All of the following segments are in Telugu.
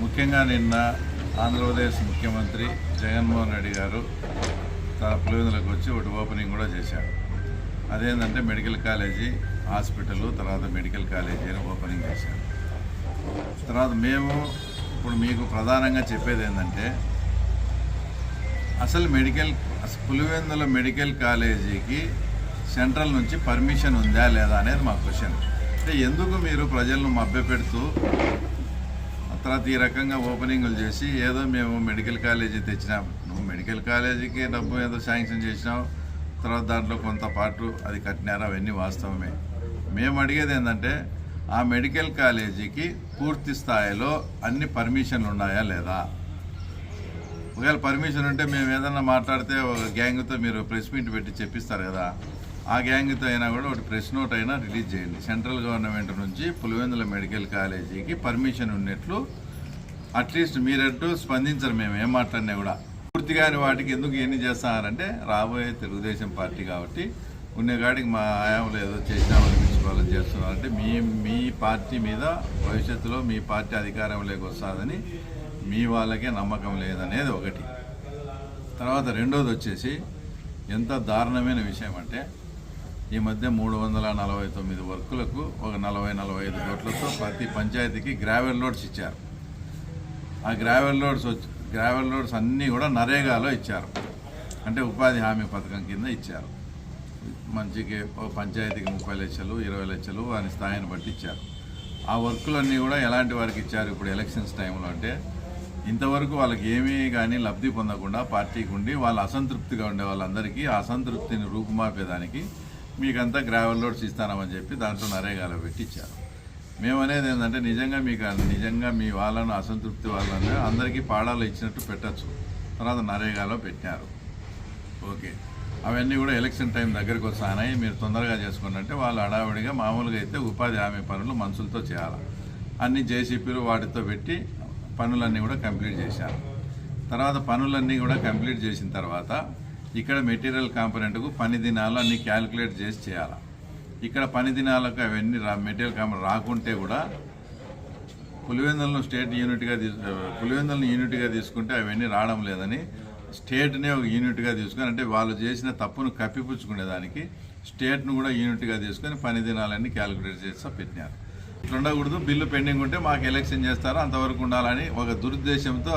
ముఖ్యంగా నిన్న ఆంధ్రప్రదేశ్ ముఖ్యమంత్రి జగన్మోహన్ రెడ్డి గారు తన పులివెందులకు వచ్చి ఒకటి ఓపెనింగ్ కూడా చేశారు. అదేంటంటే మెడికల్ కాలేజీ హాస్పిటల్ తర్వాత మెడికల్ కాలేజీ అని ఓపెనింగ్ చేశారు. తర్వాత మేము ఇప్పుడు మీకు ప్రధానంగా చెప్పేది ఏంటంటే అసలు మెడికల్ పులివెందుల మెడికల్ కాలేజీకి సెంట్రల్ నుంచి పర్మిషన్ ఉందా లేదా అనేది మా క్వశ్చన్. అంటే ఎందుకు మీరు ప్రజలను మభ్యపెడుతూ తర్వాత ఈ రకంగా ఓపెనింగ్లు చేసి ఏదో మేము మెడికల్ కాలేజీ తెచ్చినాం నువ్వు మెడికల్ కాలేజీకి డబ్బు ఏదో శాంక్షన్ చేసినావు తర్వాత దాంట్లో కొంత పాటు అది కట్టినారు అవన్నీ వాస్తవమే. మేము అడిగేది ఏంటంటే ఆ మెడికల్ కాలేజీకి పూర్తి స్థాయిలో అన్ని పర్మిషన్లు ఉన్నాయా లేదా? ఒకవేళ పర్మిషన్ ఉంటే మేము ఏదన్నా మాట్లాడితే ఒక గ్యాంగ్తో మీరు ప్రెస్ మీట్ పెట్టి చెప్పిస్తారు కదా ఆ గ్యాంగ్తో అయినా కూడా ఒకటి ప్రెస్ నోట్ అయినా రిలీజ్ చేయండి. సెంట్రల్ గవర్నమెంట్ నుంచి పులివెందుల మెడికల్ కాలేజీకి పర్మిషన్ ఉన్నట్లు అట్లీస్ట్ మీరట్టు స్పందించరు మేము ఏం మాట్లాడినా కూడా. పూర్తిగా వాటికి ఎందుకు ఎన్ని చేస్తారంటే రాబోయే తెలుగుదేశం పార్టీ కాబట్టి ఉన్నగాడికి మా హయాంలో ఏదో చేసినామని పిలుచుకోవాలని చేస్తున్నారంటే మీ మీ పార్టీ మీద భవిష్యత్తులో మీ పార్టీ అధికారంలోకి వస్తుందని మీ వాళ్ళకే నమ్మకం లేదనేది ఒకటి. తర్వాత రెండోది వచ్చేసి ఎంత దారుణమైన విషయం అంటే ఈ మధ్య మూడు వందల నలభై తొమ్మిది వర్కులకు ఒక నలభై నలభై ఐదు కోట్లతో ప్రతి పంచాయతీకి గ్రావెల్ లోడ్స్ ఇచ్చారు. ఆ గ్రావెల్ లోడ్స్ వచ్చి గ్రావెల్ లోడ్స్ అన్నీ కూడా నరేగాలో ఇచ్చారు. అంటే ఉపాధి హామీ పథకం కింద ఇచ్చారు. మంచికి పంచాయతీకి ముప్పై లక్షలు ఇరవై లక్షలు వాని స్థాయిని బట్టి ఇచ్చారు. ఆ వర్కులన్నీ కూడా ఎలాంటి వారికి ఇచ్చారు ఇప్పుడు ఎలక్షన్స్ టైంలో అంటే ఇంతవరకు వాళ్ళకి ఏమీ కానీ లబ్ధి పొందకుండా పార్టీకి ఉండి వాళ్ళు అసంతృప్తిగా ఉండే వాళ్ళందరికీ ఆ అసంతృప్తిని రూపుమాపేదానికి మీకంతా గ్రావెల్ లోడ్స్ ఇస్తానమని చెప్పి దాంట్లో నరేగాలో పెట్టి ఇచ్చారు మేము అనేది ఏంటంటే నిజంగా మీకు నిజంగా మీ వాళ్ళను అసంతృప్తి వాళ్ళని అందరికీ పాడాలు ఇచ్చినట్టు పెట్టచ్చు. తర్వాత నరేగాలో పెట్టారు. ఓకే. అవన్నీ కూడా ఎలక్షన్ టైం దగ్గరికి వస్తానని మీరు తొందరగా చేసుకున్నట్టే వాళ్ళు హడావిడిగా మామూలుగా అయితే ఉపాధి హామీ పనులు మనుషులతో చేయాలి. అన్ని జేసీపీలు వాటితో పెట్టి పనులన్నీ కూడా కంప్లీట్ చేశారు. తర్వాత పనులన్నీ కూడా కంప్లీట్ చేసిన తర్వాత ఇక్కడ మెటీరియల్ కాంపనెంట్కు పని దినాలు అన్ని క్యాలిక్యులేట్ చేసి చేయాలి. ఇక్కడ పని దినాలకు అవన్నీ రా మెటీరియల్ కాంపనెంట్ రాకుంటే కూడా పులివెందులను స్టేట్ యూనిట్గా తీసు పులివెందులను యూనిట్గా తీసుకుంటే అవన్నీ రావడం లేదని స్టేట్నే ఒక యూనిట్గా తీసుకొని అంటే వాళ్ళు చేసిన తప్పును కప్పిపుచ్చుకునేదానికి స్టేట్ను కూడా యూనిట్గా తీసుకొని పని దినాలన్నీ క్యాలిక్యులేట్ చేస్తా పెట్టినారు. ఇట్లా ఉండకూడదు బిల్లు పెండింగ్ ఉంటే మాకు ఎలక్షన్ చేస్తారు అంతవరకు ఉండాలని ఒక దురుద్దేశంతో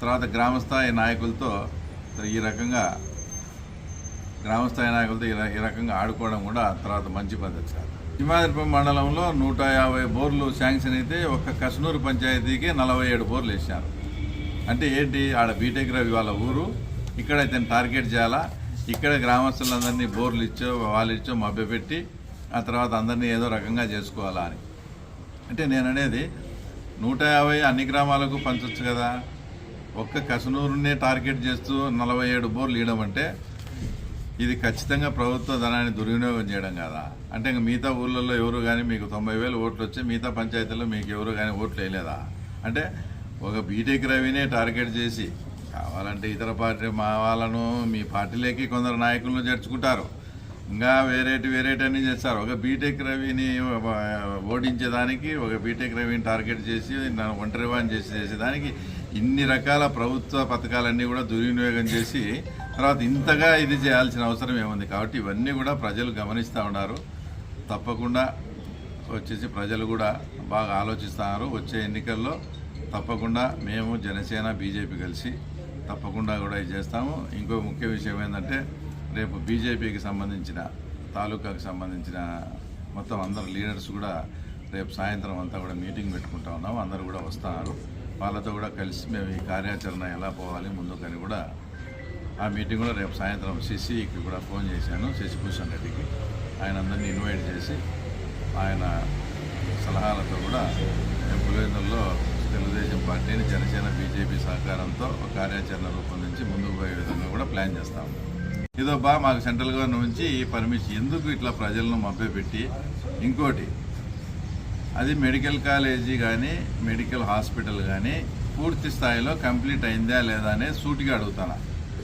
తర్వాత గ్రామస్థాయి నాయకులతో ఈ రకంగా గ్రామస్థాయి నాయకులతో ఈ ఈ రకంగా ఆడుకోవడం కూడా తర్వాత మంచి పద్ధతి సార్ హిమాద్రిపురం మండలంలో నూట యాభై బోర్లు శాంక్షన్ అయితే ఒక్క కస్నూరు పంచాయతీకి నలభై ఏడు బోర్లు వేసారు అంటే ఏంటి? ఆడ బీటెక్ రవి వాళ్ళ ఊరు. ఇక్కడ ఇతను టార్గెట్ చేయాలా? ఇక్కడ గ్రామస్తులందరినీ బోర్లు ఇచ్చో వాళ్ళు ఇచ్చో మభ్యపెట్టి ఆ తర్వాత అందరినీ ఏదో రకంగా చేసుకోవాలా అని. అంటే నేను అనేది నూట యాభై అన్ని గ్రామాలకు పంచవచ్చు కదా. ఒక్క కసనూరునే టార్గెట్ చేస్తూ నలభై ఏడు బోర్లు ఇవ్వడం అంటే ఇది ఖచ్చితంగా ప్రభుత్వ ధనాన్ని దుర్వినియోగం చేయడం కదా? అంటే ఇంక మిగతా ఊళ్ళల్లో ఎవరు కానీ మీకు తొంభై వేలు ఓట్లు వచ్చి మిగతా పంచాయతీల్లో మీకు ఎవరు కానీ ఓట్లు వేయలేదా? అంటే ఒక బీటెక్ రవినే టార్గెట్ చేసి కావాలంటే ఇతర పార్టీ మా వాళ్ళను మీ పార్టీలోకి కొందరు నాయకులను చేర్చుకుంటారు. ఇంకా వేరేటి వేరేటి అన్ని చేస్తారు. ఒక బీటెక్ రవిని ఓడించేదానికి ఒక బీటెక్ రవిని టార్గెట్ చేసి నన్ను ఒంటరి వాణి చేసి చేసేదానికి ఇన్ని రకాల ప్రభుత్వ పథకాలన్నీ కూడా దుర్వినియోగం చేసి తర్వాత ఇంతగా ఇది చేయాల్సిన అవసరం ఏముంది? కాబట్టి ఇవన్నీ కూడా ప్రజలు గమనిస్తూ ఉన్నారు. తప్పకుండా వచ్చేసి ప్రజలు కూడా బాగా ఆలోచిస్తున్నారు. వచ్చే ఎన్నికల్లో తప్పకుండా మేము జనసేన బీజేపీ కలిసి తప్పకుండా కూడా ఇది చేస్తాము. ఇంకో ముఖ్య విషయం ఏంటంటే రేపు బీజేపీకి సంబంధించిన తాలూకాకు సంబంధించిన మొత్తం అందరు లీడర్స్ కూడా రేపు సాయంత్రం అంతా కూడా మీటింగ్ పెట్టుకుంటా ఉన్నాము అందరు కూడా వస్తున్నారు. వాళ్ళతో కూడా కలిసి మేము ఈ కార్యాచరణ ఎలా పోవాలి ముందుకని కూడా ఆ మీటింగ్ కూడా రేపు సాయంత్రం శశికి కూడా ఫోన్ చేశాను శశిభూషణ్ రెడ్డికి. ఆయన అందరినీ ఇన్వైట్ చేసి ఆయన సలహాలతో కూడా మేము పులివెందుల్లో తెలుగుదేశం పార్టీని జనసేన బీజేపీ సహకారంతో ఒక కార్యాచరణ రూపొందించి ముందుకు పోయే విధంగా కూడా ప్లాన్ చేస్తాము ఇదో బా మాకు సెంట్రల్ గవర్నమెంట్ నుంచి ఈ పర్మిషన్ ఎందుకు ఇట్లా ప్రజలను మభ్యపెట్టి? ఇంకోటి అది మెడికల్ కాలేజీ కానీ మెడికల్ హాస్పిటల్ కానీ పూర్తి స్థాయిలో కంప్లీట్ అయిందా లేదా అనే సూటిగా అడుగుతాను?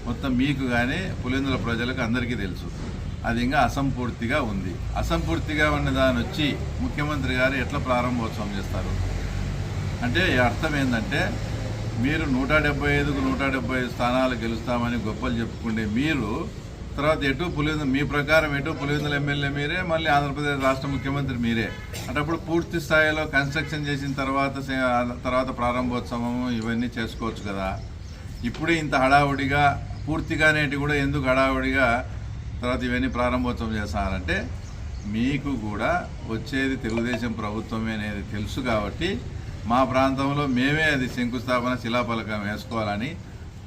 మొత్తం మీకు కానీ పులిందుల ప్రజలకు అందరికీ తెలుసు. అది ఇంకా అసంపూర్తిగా ఉంది. అసంపూర్తిగా ఉన్న దాని వచ్చి ముఖ్యమంత్రి గారు ఎట్లా ప్రారంభోత్సవం చేస్తారు? అంటే అర్థం ఏంటంటే మీరు నూట డెబ్బై ఐదుకు నూట డెబ్బై స్థానాలు గెలుస్తామని గొప్పలు చెప్పుకుంటే మీరు తర్వాత ఎటు పులివెందు మీ ప్రకారం ఎటు పులివెందుల ఎమ్మెల్యే మీరే మళ్ళీ ఆంధ్రప్రదేశ్ రాష్ట్ర ముఖ్యమంత్రి మీరే. అటప్పుడు పూర్తి స్థాయిలో కన్స్ట్రక్షన్ చేసిన తర్వాత సే- తర్వాత ప్రారంభోత్సవం ఇవన్నీ చేసుకోవచ్చు కదా. ఇప్పుడే ఇంత హడావుడిగా పూర్తిగానేటి కూడా ఎందుకు హడావుడిగా తర్వాత ఇవన్నీ ప్రారంభోత్సవం చేస్తారంటే మీకు కూడా వచ్చేది తెలుగుదేశం ప్రభుత్వమే అనేది తెలుసు కాబట్టి మా ప్రాంతంలో మేమే అది శంకుస్థాపన శిలాఫలకం వేసుకోవాలని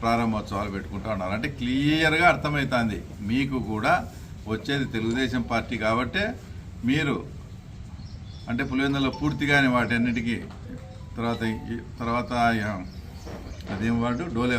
ప్రారంభోత్సవాలు పెట్టుకుంటా ఉన్నారు. అంటే క్లియర్గా అర్థమవుతుంది మీకు కూడా వచ్చేది తెలుగుదేశం పార్టీ కాబట్టే మీరు అంటే పులివెందులో పూర్తిగానే వాటన్నిటికీ తర్వాత తర్వాత అదేం వాడు? డోలే